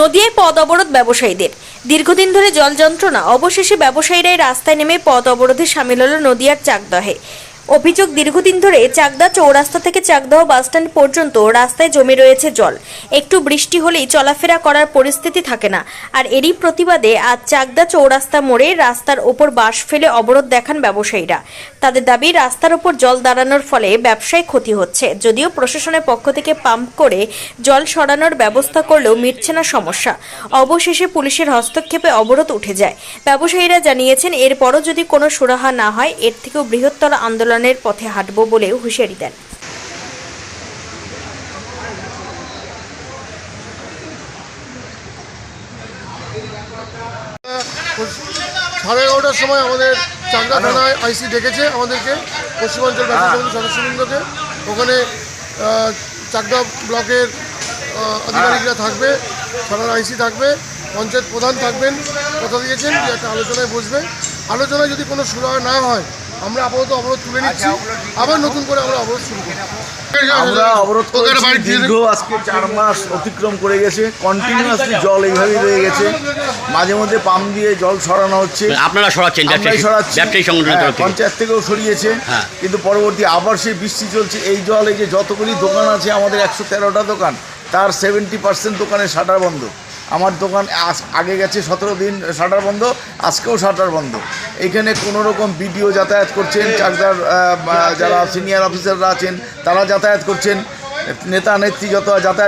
নদিয়ায় পদ অবরোধ ব্যবসায়ীদের। দীর্ঘদিন ধরে জল যন্ত্রণা, অবশেষে ব্যবসায়ীরাই রাস্তায় নেমে পদ অবরোধে সামিল হল নদিয়ার চাকদহে। অভিযোগ, দীর্ঘদিন ধরে চাকদা চৌরাস্তা থেকে চাকদহ বাসস্ট্যান্ড পর্যন্ত রাস্তায় জমে রয়েছে জল। একটু বৃষ্টি হলেই চলাফেরা করার পরিস্থিতি থাকে না। আর এরই প্রতিবাদে আজ চাকদা চৌরাস্তা মোড়ে রাস্তার ওপর বাঁশ ফেলে অবরোধ দেখান ব্যবসায়ীরা। তাদের দাবি, রাস্তার ওপর জল দাঁড়ানোর ফলে ব্যবসায় ক্ষতি হচ্ছে। যদিও প্রশাসনের পক্ষ থেকে পাম্প করে জল সরানোর ব্যবস্থা করলেও মিটছে না সমস্যা। অবশেষে পুলিশের হস্তক্ষেপে অবরোধ উঠে যায়। ব্যবসায়ীরা জানিয়েছেন, এরপরও যদি কোনো সুরাহা না হয়, এর থেকেও বৃহত্তর আন্দোলনের পথে হাঁটব বলেও হুঁশিয়ারি দেন। সাড়ে এগারোটার সময় আমাদের চাকদা থানায় আইসি ডেকেছে আমাদেরকে পশ্চিমাঞ্চল ব্যবসা সমিতির সদস্যবৃন্দকে। ওখানে চাকদা ব্লকের আধিকারিকরা থাকবে থানার আইসি থাকবে পঞ্চায়েত প্রধান থাকবেন কথা দিয়েছেন যে একটা আলোচনায় বসবে। আলোচনায় যদি কোনো সুরাহা না হয় আমরা আপাতত অবরোধ তুলে নিচ্ছি। আবার নতুন করে আমরা অবরোধ শুরু করব। আমরা অবরোধ করেছি দীর্ঘ আজকে চার মাস অতিক্রম করে গেছে কন্টিনিউয়াসলি জল এইভাবেই রয়ে গেছে। মাঝে মধ্যে পাম্প দিয়ে জল সরানো হচ্ছে। আপনারা সরাচ্ছেন ব্যবসায়ী সংগঠনের হ্যাঁ, পঞ্চায়েত থেকেও সরিয়েছে। হ্যাঁ। কিন্তু পরবর্তী আবার সেই বৃষ্টি চলছে এই জল এই যে যতগুলি দোকান আছে আমাদের একশো তেরোটা দোকান তার সেভেন্টি পার্সেন্ট দোকানের শাটার বন্ধ। আমার দোকান আগে গেছে সতেরো দিন, শাটার বন্ধ, আজকেও শাটার বন্ধ। এখানে কোনো রকম বিডিও যাতায়াত করছেন, চাকদার যারা সিনিয়র অফিসাররা আছেন, তারা যাতায়াত করছেন। নেতা, নেত্রী যত যাতায়াত